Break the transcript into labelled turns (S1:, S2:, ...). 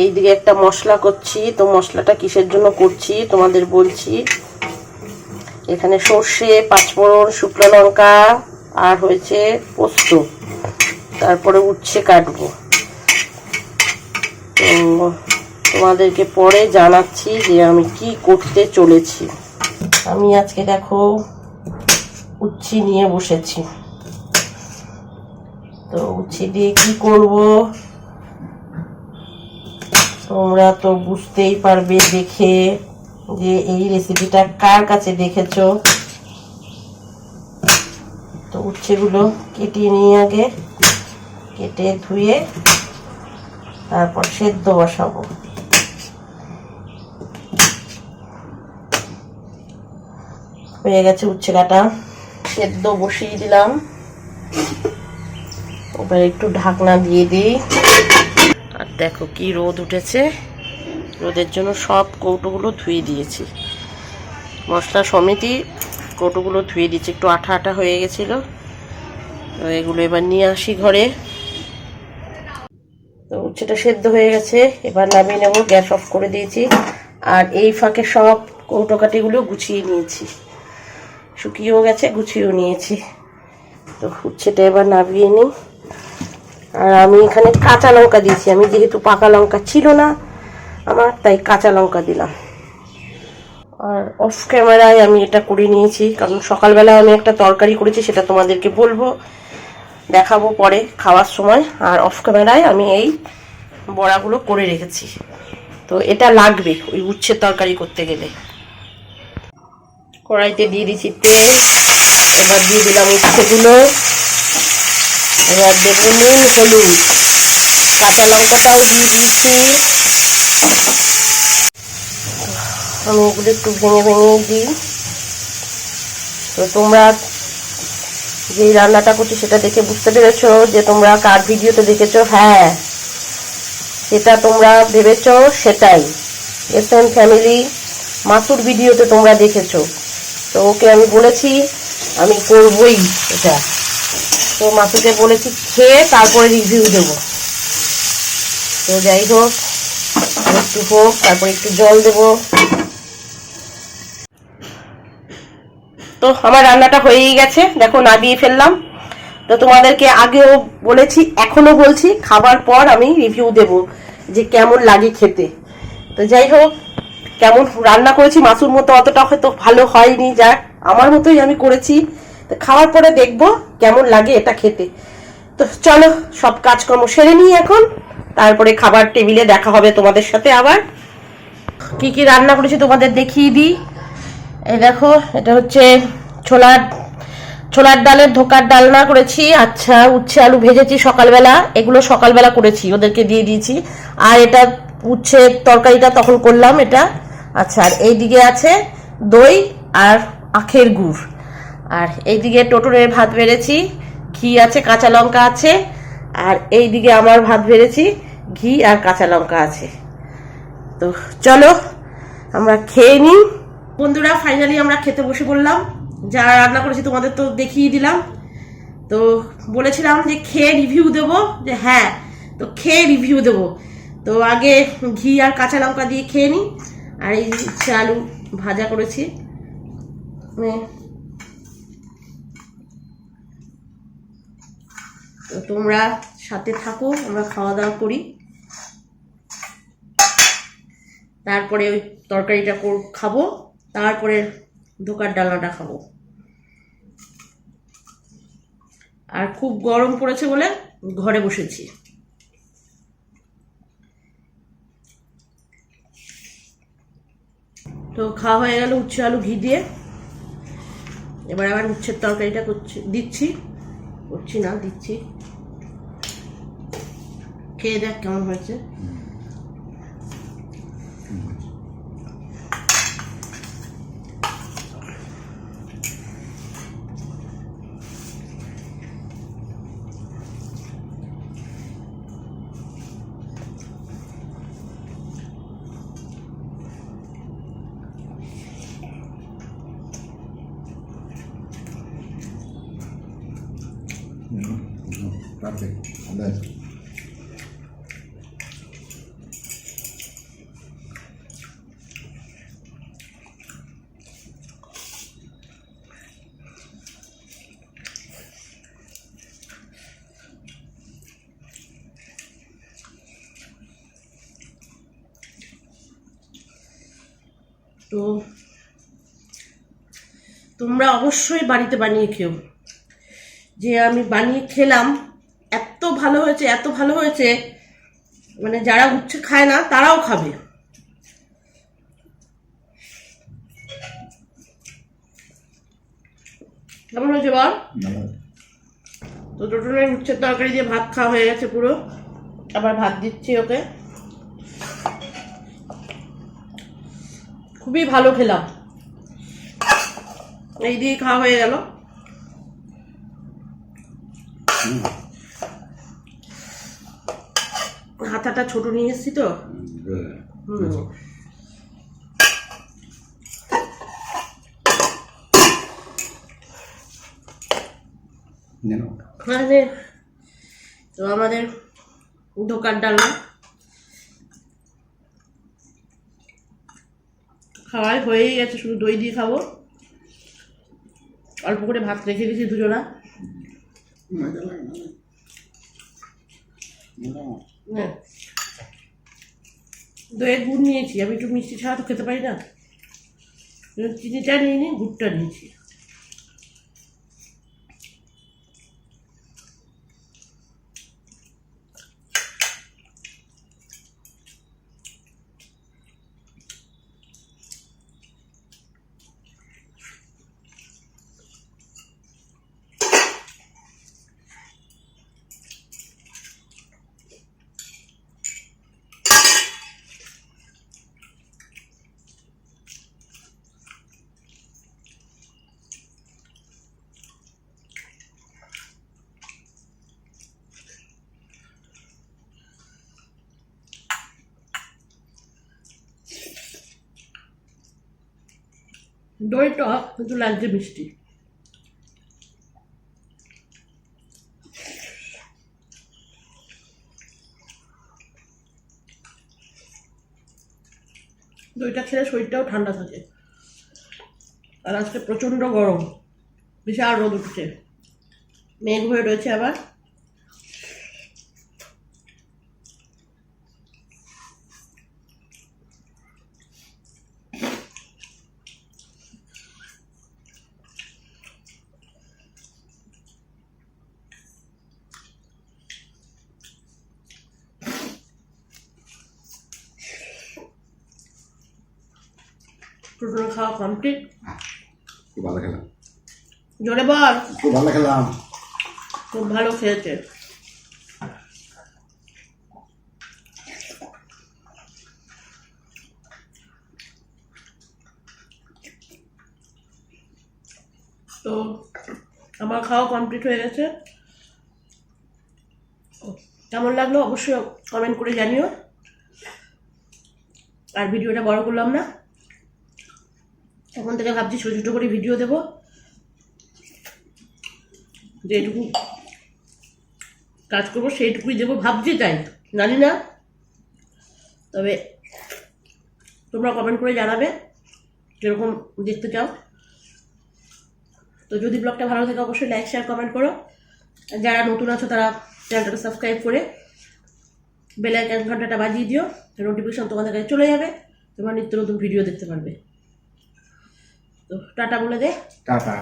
S1: এইদিকে একটা মশলা করছি, তো মশলাটা কিসের জন্য করছি তোমাদের বলছি। এখানে সর্ষে, পাঁচফোড়ন, শুকনো লঙ্কা, আর হয়েছে পোস্ত। তারপরে উচ্ছে কাটবো। তো তোমাদেরকে পরে জানাচ্ছি যে আমি কি করতে চলেছি। আমি আজকে দেখো উচ্ছি নিয়ে বসেছি। তো উচ্ছে দিয়ে কি করব? তোমরা তো বুঝতেই পারবে দেখে যে এই রেসিপিটা কার কাছে দেখেছ। তো উচ্ছেগুলো কেটে নিয়ে আগে। কেটে ধুয়ে তারপর সেদ্ধ বসাবো। হয়ে গেছে উচ্ছে কাটা সেদ্ধ বসিয়ে দিলাম। এবার একটু ঢাকনা দিয়ে দিই। দেখো কি রোদ উঠেছে। রোদের জন্য সব কৌটোগুলো ধুয়ে দিয়েছি। মশলা সমিতি কৌটোগুলো ধুয়ে দিয়েছি। একটু আঠা আঠা হয়ে গেছিল। তো এগুলো এবার নিয়ে আসি ঘরে। তো উচ্ছেটা সেদ্ধ হয়ে গেছে। এবার নামিয়ে নেব, গ্যাস অফ করে দিয়েছি। আর এই ফাঁকে সব কৌটো কাটিগুলো গুছিয়ে নিয়েছি। শুকিয়েও গেছে, গুছিয়েও নিয়েছি। তো উচ্ছেটা এবার নামিয়ে নিই। আর আমি এখানে কাঁচা লঙ্কা দিয়েছি। আমি যেহেতু পাকা লঙ্কা ছিল না, আমার তাই কাঁচা লঙ্কা দিলাম। আর অফ ক্যামেরায় আমি এটা করে নিয়েছি, কারণ সকালবেলা আমি একটা তরকারি করেছি, সেটা তোমাদেরকে বলব। দেখাবো পরে খাওয়ার সময়। আর অফ ক্যামেরায় আমি এই বড়াগুলো করে রেখেছি। তো এটা লাগবে ওই উচ্ছের তরকারি করতে গেলে। কড়াইতে দিয়ে দিচ্ছি তেল, এবার দিয়ে দিলাম উচ্ছেগুলো এবার দেবো নুন হলুদ কাঁচা লঙ্কাটাও দিয়ে দিয়েছি আমি এগুলো একটু ভেঙে ভেঙে দিই। তো তোমরা যে রান্নাটা করছি সেটা দেখে বুঝতে পেরেছ যে তোমরা কার ভিডিওতে দেখেছ? হ্যাঁ সেটা তোমরা ভেবেছো সেটাই। এস এম ফ্যামিলি মাসুর ভিডিওতে তোমরা দেখেছ। তো ওকে আমি বলেছি, আমি করবই এটা। তো মাসুকে বলেছি, খেয়ে তারপরে রিভিউ দেবো। তো যাই হোক, একটু হোক, তারপরে একটু জল দেবো। তো আমার রান্নাটা হয়েই গেছে, দেখো নাবিয়ে ফেললাম। তো তোমাদেরকে আগেও বলেছি এখনও বলছি, খাবার পর আমি রিভিউ দেব যে কেমন লাগে খেতে। তো যাই হোক, কেমন রান্না করেছি মাসুর মতো অতটা হয়তো ভালো হয়নি, যাক, আমার মতোই আমি করেছি। খাওয়ার পরে দেখব কেমন লাগে এটা খেতে। তো চলো, সব কাজকর্ম সেরে নিই এখন। তারপরে খাবার টেবিলে দেখা হবে তোমাদের সাথে আবার। কি কি রান্না করেছি তোমাদের দেখিয়ে দিই। এই দেখো, এটা হচ্ছে ছোলার ছোলার ডালের ধোকার ডালনা করেছি। আচ্ছা উচ্ছে আলু ভেজেছি সকালবেলা। এগুলো সকালবেলা করেছি, ওদেরকে দিয়ে দিয়েছি। আর এটা উচ্ছে তরকারিটা তখন করলাম এটা। আচ্ছা আর এইদিকে আছে দই আর আখের গুড়। আর এইদিকে টোটরের ভাত বেড়েছি, ঘি আছে, কাঁচা লঙ্কা আছে, আর এইদিকে আমার ভাত বেড়েছি, ঘি আর কাঁচা লঙ্কা আছে। তো চলো, আমরা খেয়ে নিই। বন্ধুরা ফাইনালি আমরা খেতে বসে পড়লাম। যা রান্না করেছি তোমাদের তো দেখিয়ে দিলাম। তো বলেছিলাম যে খেয়ে রিভিউ দেব, যে হ্যাঁ তো খেয়ে রিভিউ দেব। তো আগে ঘি আর কাঁচা লঙ্কা দিয়ে খেয়ে নিই। আর এই আলু ভাজা করেছি। তো তোমরা সাথে থাকো, আমরা খাওয়া দাওয়া করি। তারপরে ওই তরকারিটা কর- খাব, তারপরে ধোকার ডালনাটা খাব। আর খুব গরম পড়েছে বলে ঘরে বসেছি। তো খাওয়া হয়ে গেল উচ্ছে আলু ঘি দিয়ে। এবার আবার উচ্ছের তরকারিটা করছি দিচ্ছি। করছি না, দিচ্ছি। খেয়ে দেখ কেমন হয়েছে
S2: Perfect. Nice.
S1: তো তোমরা অবশ্যই বাড়িতে বানিয়ে খেও। যে আমি বানিয়ে খেলাম এত ভালো হয়েছে এত ভালো হয়েছে মানে যারা উচ্ছে খায় না তারাও খাবে। কেমন হয়েছে বল? তো টোটনের উচ্ছের তরকারি দিয়ে ভাত খাওয়া হয়ে গেছে পুরো। আবার ভাত দিচ্ছি ওকে। খুবই ভালো খেলাম। এই দিয়ে খাওয়া হয়ে গেল। হাতাটা ছোট নিয়ে এসেছি তো। মানে তো আমাদের দোকান ডালনা খাওয়াই হয়েই গেছে, শুধু দই দিয়ে খাব। অল্প করে ভাত রেখে গেছি দুজনা। দইয়ের গুড় নিয়েছি, আমি একটু মিষ্টি ছাড়া তো খেতে পারি না। চিনিটা নিয়ে নিই গুড়টা নিয়েছি। দই টক কিন্তু লাগছে মিষ্টি। দইটা খেলে শরীরটাও ঠান্ডা থাকে। আর আজকে প্রচণ্ড গরম। বিশাল রোদ উঠছে। মেঘ হয়ে রয়েছে আবার। টোটো খাওয়া কমপ্লিট
S2: খুব ভালো খেলাম।
S1: জোরে বল।
S2: খুব ভালো খেলাম।
S1: খুব ভালো খেয়েছে তো আমার খাওয়া কমপ্লিট হয়ে গেছে। কেমন লাগল অবশ্যই কমেন্ট করে জানিও। আর ভিডিওটা বড় করলাম না। এখন থেকে ভাবছি ছোটো ছোটো করে ভিডিও দেবো। যেটুকু কাজ করব সেইটুকুই দেবো। ভাবছি তাই, জানি না। তবে তোমরা কমেন্ট করে জানাবে যেরকম দেখতে চাও। তো যদি ব্লগটা ভালো থাকে, অবশ্যই লাইক শেয়ার কমেন্ট করো। যারা নতুন আছো, তারা চ্যানেলটাকে সাবস্ক্রাইব করে বেল আইকন ঘন্টাটা বাজিয়ে দিও। নোটিফিকেশন তোমাদের কাছে চলে যাবে। তোমরা নিত্য নতুন ভিডিও দেখতে পারবে। তো টাটা বলে দে।
S2: টাটা।